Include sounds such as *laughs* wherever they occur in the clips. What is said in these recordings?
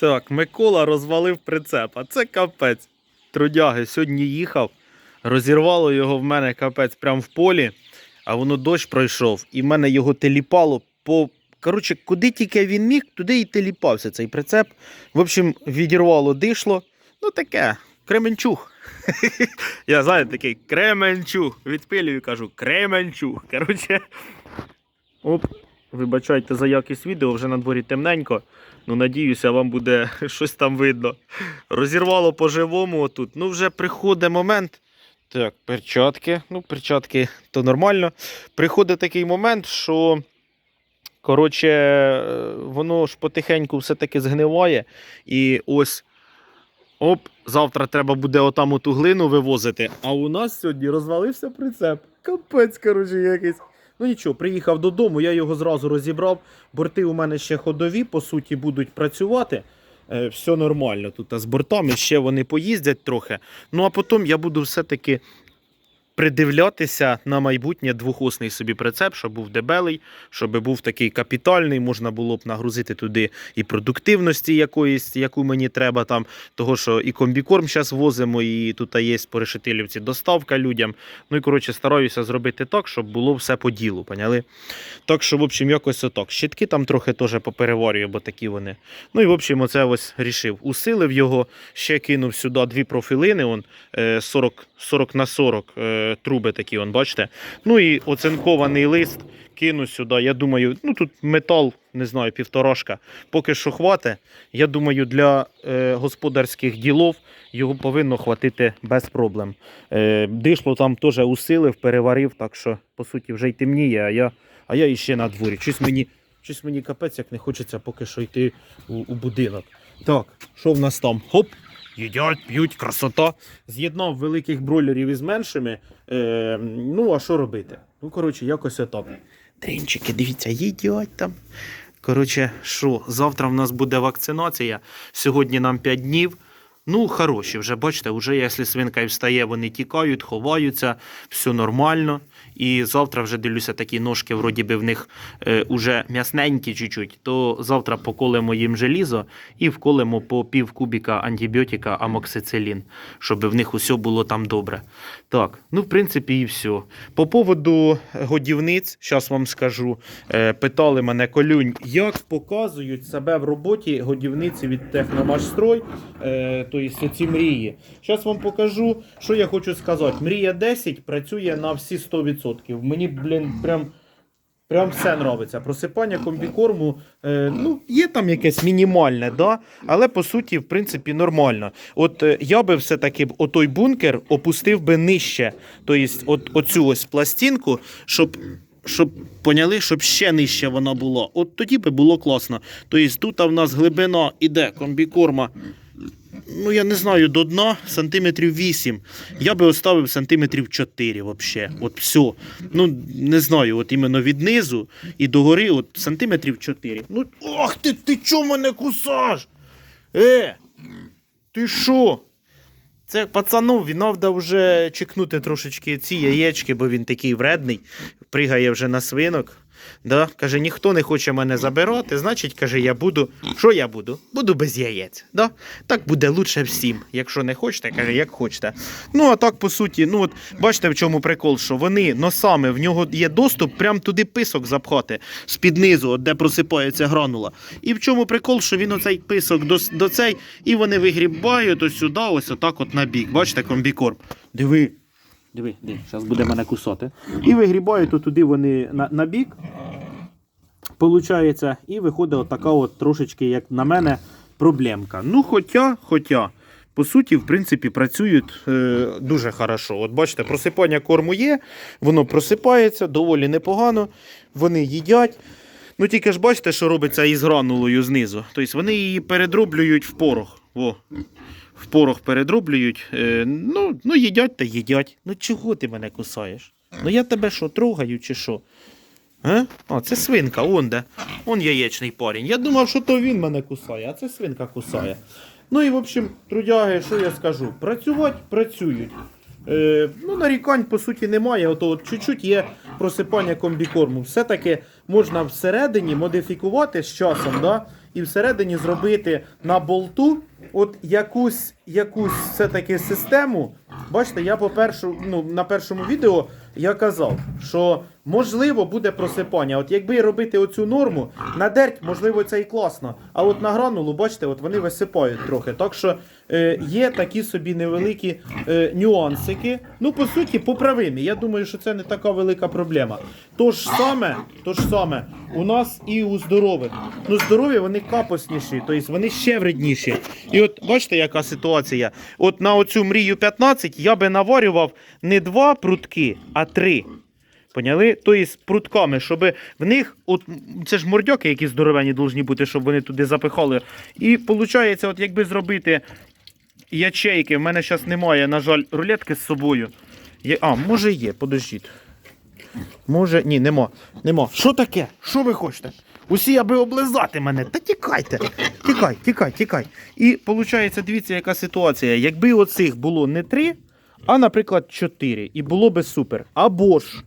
Так, Микола розвалив прицеп, а це капець. Трудяги сьогодні їхав, розірвало його в мене капець прямо в полі, а воно дощ пройшов, і в мене його теліпало по. Коротше, куди тільки він міг, туди і теліпався цей прицеп. В общем, відірвало дишло. Ну таке, Кременчуг. *laughs* Я знаю такий Кременчуг. Відпилюю, кажу, Кременчуг. Коротше. Оп, вибачайте за якість відео, вже на дворі темненько. Ну, надіюся, вам буде *laughs* щось там видно. Розірвало по-живому отут. Ну, вже приходить момент. Так, перчатки. Ну, перчатки то нормально. Приходить такий момент, що. Коротше, е, воно ж потихеньку все-таки згниває. І ось. Оп, завтра треба буде отам оту глину вивозити. А у нас сьогодні розвалився прицеп. Капець, коротше, якийсь. Ну нічого, приїхав додому, я його зразу розібрав. Борти у мене ще ходові, по суті, будуть працювати. Е, все нормально тут а з бортами, ще вони поїздять трохи. Ну а потім я буду все-таки придивлятися на майбутнє двохосний собі прицеп, щоб був дебелий, щоб був такий капітальний, можна було б нагрузити туди і продуктивності якоїсь, яку мені треба там. Того, що і комбікорм зараз возимо, і тут є по решетилівці доставка людям. Ну і коротше стараюся зробити так, щоб було все по ділу, поняли? Так що, в общем, якось отак. Щитки там трохи теж попереварюю, бо такі вони. Ну і в общем, оце ось рішив. Усилив його, ще кинув сюди дві профілини, он, е, 40, 40 на 40 е, труби такі, он, бачите. Ну і оцинкований лист кину сюди. Я думаю, ну тут метал, не знаю, півторашка. Поки що хвате. Я думаю, для е, господарських ділов його повинно хватити без проблем. Е, дишло там теж усилив, переварив, так що, по суті, вже й темніє, а я, а я іще на дворі. Щось мені, щось мені капець, як не хочеться поки що йти у, у будинок. Так, що в нас там? Хоп! Їдять, п'ють, красота. З'єднав великих бройлерів із меншими. Е, ну, а що робити? Ну, коротше, якось отак. Тринчики, дивіться, їдять там. Коротше, що, завтра в нас буде вакцинація. Сьогодні нам 5 днів. Ну, хороші, вже бачите, вже якщо свинка і встає, вони тікають, ховаються, все нормально. І завтра вже дивлюся, такі ножки, вроді би в них е, уже м'ясненькі чуть-чуть, то завтра поколемо їм желізо і вколемо по пів кубіка антибіотика амоксицилін, щоб в них усе було там добре. Так, ну в принципі і все. По поводу годівниць, зараз вам скажу. Е, питали мене колюнь, як показують себе в роботі годівниці від Техномашстрой, е, тобто ці мрії. Зараз вам покажу, що я хочу сказати. Мрія 10 працює на всі 100%. Мені, блін, прям. Прям все нравиться. Просипання комбікорму, е, ну, є там якесь мінімальне, да? але по суті, в принципі, нормально. От е, я би все-таки отой бункер опустив би нижче. Тобто, от, оцю ось пластинку, щоб. Щоб поняли, щоб ще нижче вона була. От тоді би було класно. Тобто тут в нас глибина іде комбікорма ну я не знаю, до дна сантиметрів 8. Я би оставив сантиметрів 4 вообще. От все. Ну, не знаю, от іменно від низу і до гори, от сантиметрів 4. Ну, ох ти, ти чо мене кусаш? Е, ти що? Це пацанові треба вже чекнути трошечки ці яєчки, бо він такий вредний, пригає вже на свинок. Да? Каже, ніхто не хоче мене забирати, значить, каже, я буду. Що я буду? Буду без яєць. Да? Так буде лучше всім. Якщо не хочете, каже, як хочете. Ну, а так, по суті, ну от бачите, в чому прикол, що вони носами, в нього є доступ прям туди писок запхати з-під низу, де просипається гранула. І в чому прикол, що він оцей писок до, до цей, і вони вигрібають сюди, ось отак от на бік. Бачите, комбікорм. Диви. Диви, диви, зараз буде мене кусати. І вигрібають туди вони на, на бік. Получається, і виходить отака от трошечки, як на мене, проблемка. Ну, хоча, хоча, по суті, в принципі, працюють е, дуже хорошо. От бачите, просипання корму є, воно просипається доволі непогано. Вони їдять. Ну тільки ж бачите, що робиться із гранулою знизу. Тобто вони її передроблюють в порох. Во. В порох передроблюють. Е, ну, ну, їдять та їдять. Ну чого ти мене кусаєш? Ну я тебе що, трогаю чи що? А? а, це свинка, он де. Он яєчний парень. Я думав, що то він мене кусає, а це свинка кусає. Ну і в общем, трудяги, що я скажу? Працювати працюють. Е, ну, нарікань, по суті, немає. Ото от чуть-чуть є просипання комбікорму. Все-таки можна всередині модифікувати з часом, да? і всередині зробити на болту от якусь, якусь все-таки систему. Бачите, я по першу, ну, на першому відео я казав, що можливо буде просипання. От якби робити оцю норму, на дерть, можливо, це і класно. А от на гранулу, бачите, от вони висипають трохи. Так що е, є такі собі невеликі е, нюансики. Ну, по суті, поправимі. Я думаю, що це не така велика проблема. То ж саме, то ж саме, у нас і у здорових. Ну, здорові вони капосніші, тобто вони ще вредніші. І от бачите, яка ситуація. От на оцю мрію 15 я би наварював не два прутки, а три. Поняли? Тобто прутками, щоб в них, от це ж мордяки, які здоровені повинні бути, щоб вони туди запихали. І виходить, от якби зробити ячейки, в мене зараз немає, на жаль, рулетки з собою. Є, а, може є, подождіть. Може, ні, нема. Нема. Що таке? Що ви хочете? Усі, аби облизати мене. Та тікайте. Тікай, тікай, тікай. І виходить, дивіться, яка ситуація. Якби оцих було не три, а, наприклад, чотири, і було би супер. Або ж.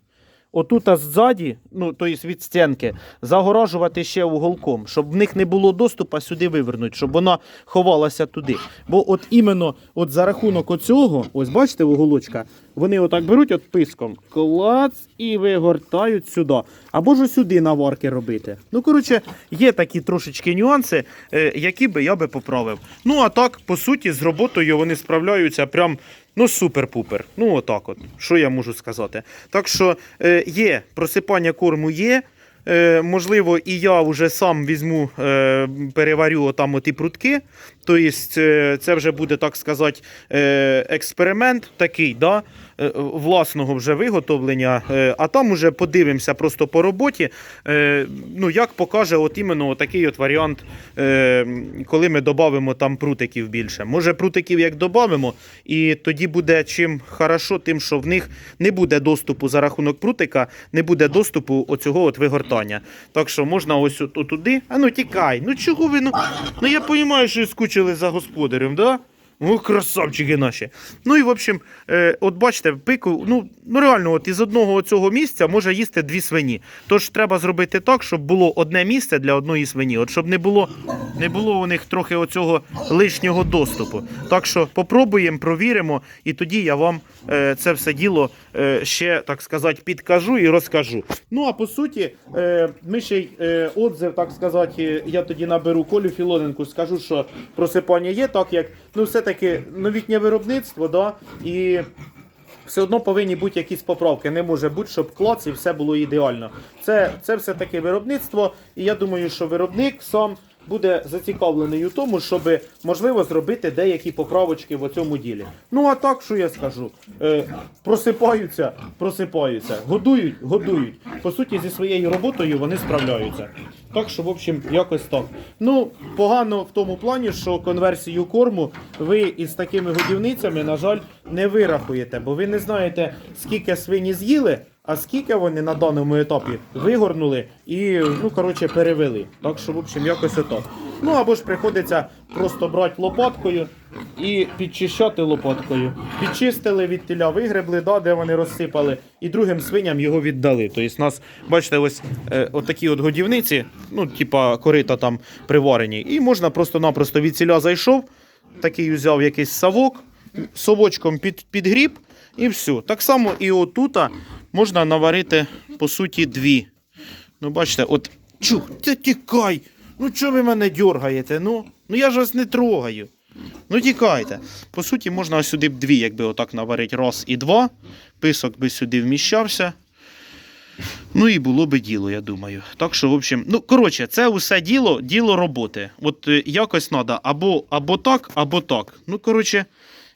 Отут а ззаді, ну тобто від стінки, загоражувати ще уголком, щоб в них не було доступу сюди вивернути, щоб вона ховалася туди. Бо от іменно от за рахунок оцього, ось бачите, уголочка, вони отак беруть от писком, клац і вигортають сюди. Або ж сюди наварки робити. Ну, коротше, є такі трошечки нюанси, е, які би я би поправив. Ну, а так, по суті, з роботою вони справляються прям. Ну, супер-пупер. Ну, отак от. Що я можу сказати? Так що е, є, просипання корму є. Е, можливо, і я вже сам візьму, е, переварю там оті прутки. Тобто, е, це вже буде, так сказати, е, експеримент такий, да? е, власного вже виготовлення. А там уже подивимося просто по роботі. Ну, як покаже от іменно такий от варіант, коли ми додамо там прутиків більше. Може, прутиків як додамо, і тоді буде чим хорошо, тим, що в них не буде доступу за рахунок прутика, не буде доступу оцього от вигортання. Так що можна ось от, туди. А ну тікай, ну чого ви? Ну, ну я розумію, що скучили за господарем, да? Ну, красавчики наші. Ну і в общем, е, от бачите, пику, ну, ну реально, от із одного цього місця може їсти дві свині. Тож треба зробити так, щоб було одне місце для одної свині, от щоб не було, не було у них трохи оцього лишнього доступу. Так що попробуємо, провіримо, і тоді я вам е, це все діло ще, так сказати, підкажу і розкажу. Ну а по суті, е, ми ще й е, отзив, так сказати, я тоді наберу Колю Філоненку, скажу, що просипання є, так як ну, все-таки новітнє виробництво, да, і все одно повинні бути якісь поправки. Не може бути, щоб клац і все було ідеально. Це, це все-таки виробництво, і я думаю, що виробник сам. Буде зацікавлений у тому, щоб можливо зробити деякі поправочки в цьому ділі. Ну а так, що я скажу? Е, просипаються, просипаються, годують, годують. По суті, зі своєю роботою вони справляються. Так що, в общем, якось так. Ну, погано в тому плані, що конверсію корму ви із такими годівницями, на жаль, не вирахуєте, бо ви не знаєте, скільки свині з'їли. А скільки вони на даному етапі вигорнули і, ну, коротше, перевели. Так що, в общем, якось отак. Ну або ж приходиться просто брати лопаткою і підчищати лопаткою. Підчистили від тіля, вигребли, да, де вони розсипали, і другим свиням його віддали. Тобто, нас, бачите, ось е, отакі от годівниці, ну, типа корита там приварені, і можна просто-напросто від ціля зайшов, такий взяв якийсь совок, совочком під, підгріб, і все. Так само і отута можна наварити, по суті, дві. Ну, бачите, от чу, ти тікай. Ну чого ви мене дергаєте? Ну, ну я ж вас не трогаю. Ну тікайте. По суті, можна сюди б дві, якби отак наварити раз і два. Писок би сюди вміщався. Ну і було би діло, я думаю. Так що, в общем, ну коротше, це усе діло, діло роботи. От е, якось треба або, або так, або так. Ну, коротше,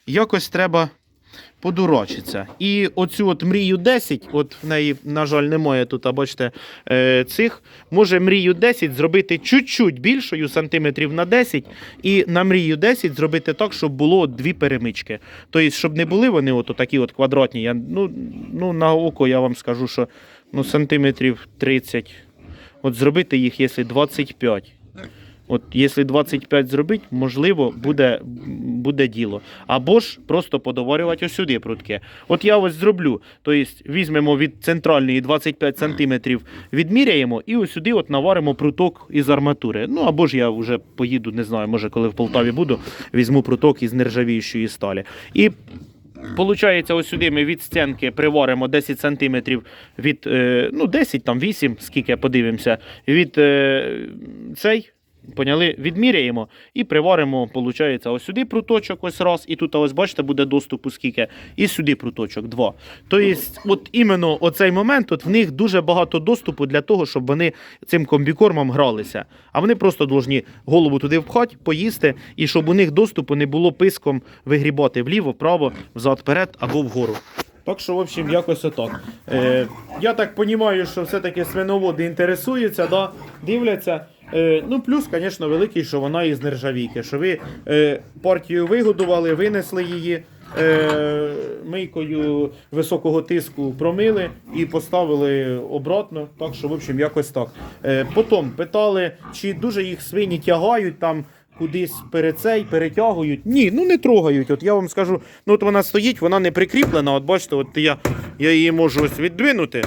якось треба подурачиться. І оцю от мрію 10, от в неї, на жаль, немає тут, а бачите, е, цих. Може мрію 10 зробити чуть-чуть більшою, сантиметрів на 10, і на мрію 10 зробити так, щоб було дві перемички. Тобто, щоб не були вони от такі от квадратні. Я, ну, ну, на око я вам скажу, що ну, сантиметрів 30. От зробити їх, якщо 25. От, якщо 25 зробити, можливо, буде буде діло. Або ж просто подоварювати ось сюди прутки. От я ось зроблю. Тобто візьмемо від центральної 25 см, відміряємо і ось сюди от наваримо пруток із арматури. Ну або ж я вже поїду, не знаю, може коли в Полтаві буду, візьму пруток із нержавіючої сталі. І Получається, ось сюди ми від стінки приваримо 10 см від, е, ну 10, там 8, скільки подивимося, від е, цей, поняли, відміряємо і приваримо, виходить, ось сюди пруточок ось раз, і тут ось бачите, буде доступу скільки, і сюди пруточок два. Тобто, от іменно оцей момент, от в них дуже багато доступу для того, щоб вони цим комбікормом гралися. А вони просто повинні голову туди впхати, поїсти, і щоб у них доступу не було писком вигрібати вліво, вправо, взад, вперед або вгору. Так що, в общем, якось отак. Е, я так розумію, що все-таки свиноводи інтересуються, да, дивляться. Е, ну, плюс, звісно, великий, що вона із нержавійки. Що ви е, партію вигодували, винесли її е, мийкою високого тиску промили і поставили обратно. Так що, в общем, якось так. Е, потім питали, чи дуже їх свині тягають там. Кудись перед цей перетягують. Ні, ну не трогають. От я вам скажу, ну от вона стоїть, вона не прикріплена. От бачите, от я, я її можу ось віддвинути.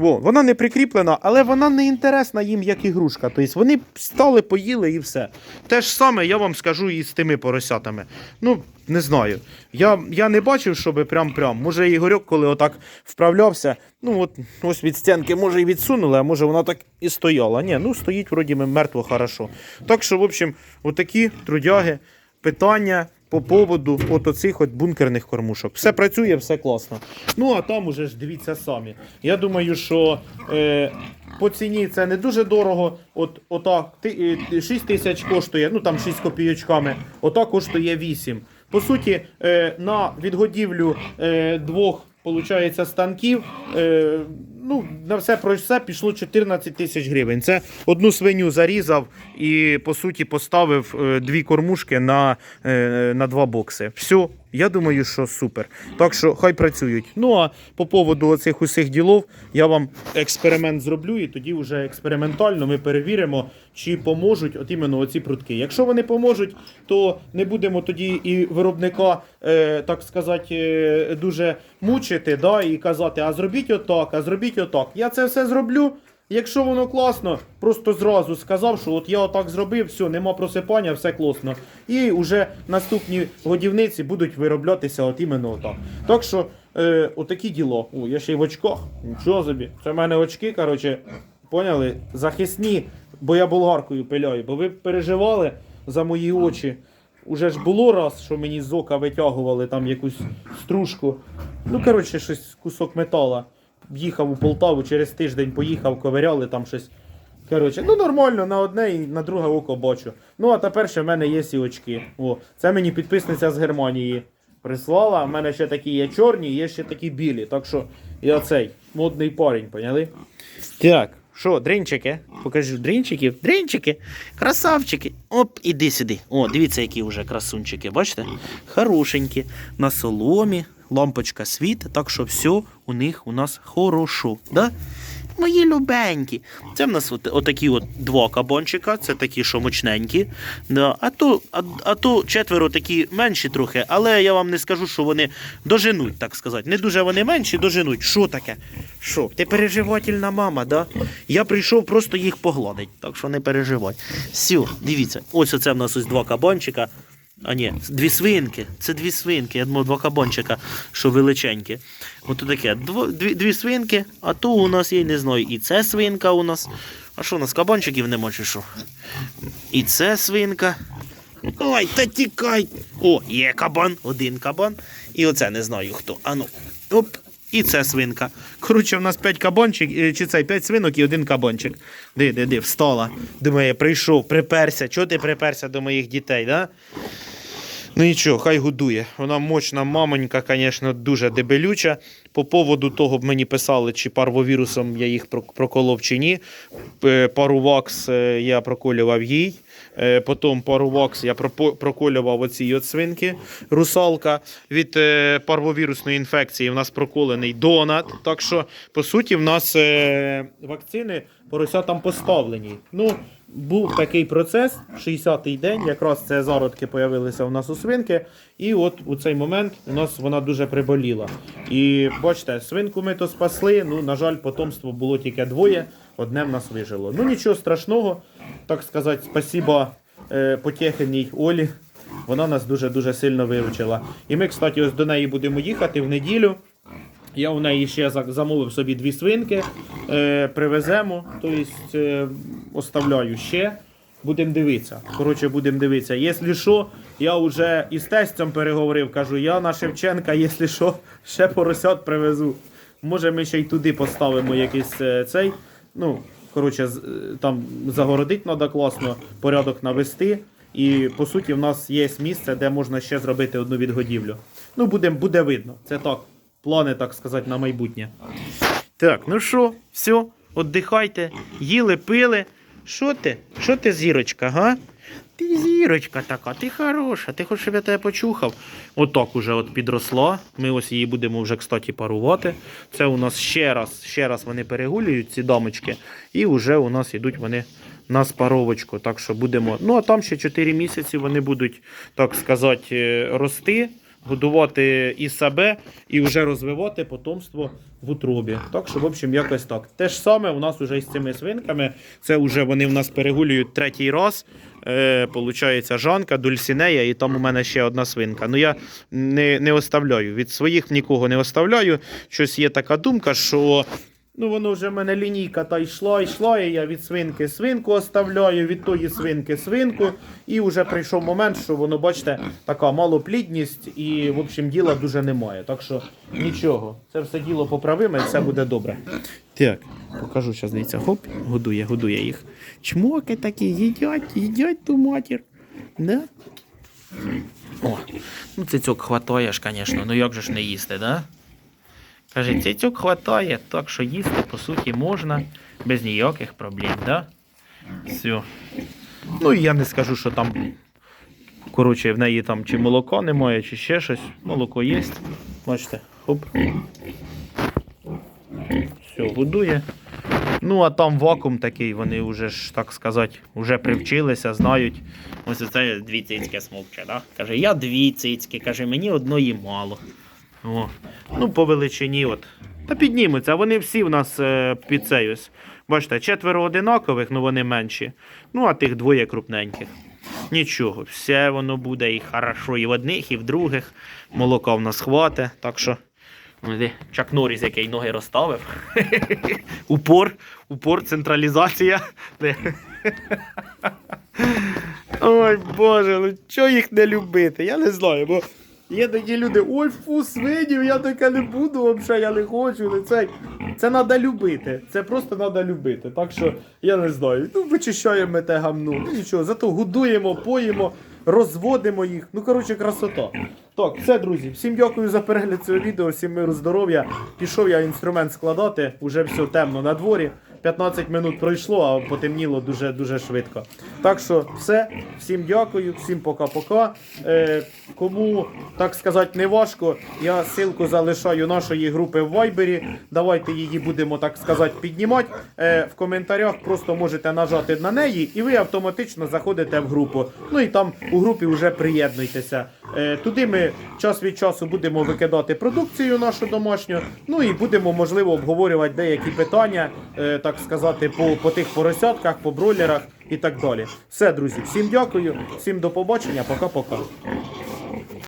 Во, вона не прикріплена, але вона не інтересна їм як ігрушка. Тобто вони стали, поїли і все. Те ж саме я вам скажу і з тими поросятами. Ну, не знаю. Я, я не бачив, щоб прям-прям. Може, Ігорьок, коли отак вправлявся, ну от ось від стінки, може, і відсунули, а може вона так і стояла. Ні, ну стоїть вроді мертво хорошо. Так що, в общем, отакі трудяги, питання по поводу от оцих от бункерних кормушок. Все працює, все класно. Ну а там уже ж дивіться самі. Я думаю, що е, по ціні це не дуже дорого. От отак ти- е, 6 тисяч коштує, ну там 6 копійочками, ота коштує 8. По суті, е, на відгодівлю е, двох. Получається, станків. Ну, на все про все пішло 14 тисяч гривень. Це одну свиню зарізав і, по суті, поставив е, дві кормушки на, е, на два бокси. Все, я думаю, що супер. Так що хай працюють. Ну а по поводу оцих усіх ділов я вам експеримент зроблю, і тоді вже експериментально ми перевіримо, чи поможуть от іменно оці прутки. Якщо вони поможуть, то не будемо тоді і виробника, е, так сказати, е, дуже мучити да, і казати, а зробіть отак, а зробіть отак. Я це все зроблю. Якщо воно класно, просто зразу сказав, що от я отак зробив, все, нема просипання, все класно. І вже наступні годівниці будуть вироблятися от іменно отак. Так що, е, отакі діло. О, я ще й в очках. Нічого собі. Це в мене очки, коротше, поняли? Захисні, бо я болгаркою пиляю, бо ви переживали за мої очі. Уже ж було раз, що мені з ока витягували там якусь стружку. Ну, коротше, щось кусок метала. Їхав у Полтаву, через тиждень поїхав, ковиряли там щось. Коротше, ну нормально, на одне і на друге око бачу. Ну, а тепер ще в мене є ці очки. О, це мені підписниця з Германії прислала. У мене ще такі є чорні, є ще такі білі. Так що я цей модний парень, поняли? Так, що, дринчики? Покажу дринчиків. Дринчики, красавчики. Оп, іди сюди. О, дивіться, які вже красунчики. Бачите? Хорошенькі. На соломі, лампочка світить, так що все у них у нас хорошо. Да? Мої любенькі. Це в нас от, отакі от два кабанчика, це такі, що мощненькі. Да. А, то, а, а то четверо такі менші трохи, але я вам не скажу, що вони доженуть, так сказати. Не дуже вони менші, доженуть. Що таке? Що? Ти переживательна мама, да? Я прийшов просто їх погладить, так що не переживай. Все, дивіться, ось оце в нас ось два кабанчика. А ні, дві свинки. Це дві свинки. Я думав, два кабанчика, що величенькі. От таке. Дві, дві свинки, а то у нас, я не знаю, і це свинка у нас. А що у нас кабанчиків нема чи що? І це свинка. Ой, та тікай. О, є кабан, один кабан. І оце не знаю хто. Ану. Оп. І це свинка. Коротше, в нас 5 кабанчик, е, чи це 5 свинок і один кабанчик. Ди, ди, ди, встала. Думає, прийшов, приперся. Чого ти приперся до моїх дітей, да? Ну нічого, хай годує. Вона мощна мамонька, звісно, дуже дебелюча. По поводу того б мені писали, чи парвовірусом я їх прок- проколов чи ні. Пару Парувакс е, я проколював їй. Е, Потім парувакс я проколював оці от свинки. Русалка від е, парвовірусної інфекції в нас проколений донат. Так що, по суті, в нас е, вакцини поросятам поставлені. Ну, був такий процес, 60-й день, якраз це зародки появилися у нас у свинки. І от у цей момент у нас вона дуже приболіла. І бачите, свинку ми то спасли. Ну, на жаль, потомство було тільки двоє, одне в нас вижило. Ну нічого страшного, так сказати, спасіба е, потєхеній Олі. Вона нас дуже-дуже сильно виручила. І ми, кстати, ось до неї будемо їхати в неділю. Я у неї ще замовив собі дві свинки, е, привеземо, тобто е, оставляю ще. Будемо дивитися. Коротше, будемо дивитися. Якщо що, я вже із тестем переговорив, кажу, я на Шевченка, якщо що, ще поросят привезу. Може, ми ще й туди поставимо якийсь е, цей. Ну, коротше, е, там загородити треба класно, порядок навести. І по суті, в нас є місце, де можна ще зробити одну відгодівлю. Ну, буде, буде видно. Це так. Плани, так сказати, на майбутнє. Так, ну що, все, віддихайте, їли, пили. Що ти? Що ти, зірочка, га? Ти зірочка така, ти хороша, ти хочеш, щоб я тебе почухав. Отак уже от підросла. Ми ось її будемо вже, кстати, парувати. Це у нас ще раз, ще раз вони перегулюють, ці дамочки, і вже у нас йдуть вони на спаровочку. Так що будемо. Ну, а там ще 4 місяці вони будуть, так сказати, е, рости годувати і себе, і вже розвивати потомство в утробі. Так що, в общем, якось так. Те ж саме у нас вже із цими свинками. Це вже вони в нас перегулюють третій раз. Е, получається Жанка, Дульсінея, і там у мене ще одна свинка. Ну я не, не оставляю. Від своїх нікого не оставляю. Щось є така думка, що Ну, воно вже в мене лінійка та йшла, йшла, і я від свинки свинку оставляю, від тої свинки свинку. І вже прийшов момент, що воно, бачите, така малоплідність і, в общем, діла дуже немає. Так що нічого, це все діло поправимо і все буде добре. Так, покажу зараз, дивіться, хоп, годує, годує їх. Чмоки такі, їдять, їдять ту матір. Да? О, ну цицьок хватає ж, звісно, ну як же ж не їсти, да? Каже, цицьок хватає, так що їсти, по суті, можна без ніяких проблем, да? Все. Ну і я не скажу, що там. Коротше, в неї там чи молока немає, чи ще щось. Молоко є. Бачите, хоп. Все, годує. Ну, а там вакуум такий, вони вже ж, так сказати, вже привчилися, знають. Ось це дві цицьки смокче, да? Каже, я дві цицьки, каже, мені одної мало. О. Ну, по величині, от. Та піднімуться, вони всі в нас е, під цей ось. Бачите, четверо одинакових, ну вони менші. Ну, а тих двоє крупненьких. Нічого, все воно буде і хорошо і в одних, і в других. Молока в нас хвате, так що. ну, Чак Норріс, який ноги розставив. *laughs* упор, упор, централізація. *laughs* Ой Боже, ну чого їх не любити? Я не знаю, бо є такі люди, ой, фу, свинів, я таке не буду, взагалі, я не хочу. Не цей. Це треба любити. Це просто треба любити. Так що я не знаю. Ну, вичищаємо те гамну. Ну нічого, зато годуємо, поїмо, розводимо їх. Ну, коротше, красота. Так, все, друзі. Всім дякую за перегляд цього відео, всім миру, здоров'я. Пішов я інструмент складати, уже все темно на дворі. 15 минут пройшло, а потемніло дуже дуже швидко. Так що все, всім дякую, всім пока-пока. Е, кому так сказати не важко, я ссылку залишаю нашої групи в Вайбері. Давайте її будемо так сказати піднімати. Е, в коментарях просто можете нажати на неї, і ви автоматично заходите в групу. Ну і там у групі вже приєднуйтеся. Е, туди ми час від часу будемо викидати продукцію нашу домашню. Ну і будемо можливо обговорювати деякі питання, е, так сказати, по, по тих поросятках, по бройлерах і так далі. Все, друзі, всім дякую, всім до побачення, пока-пока.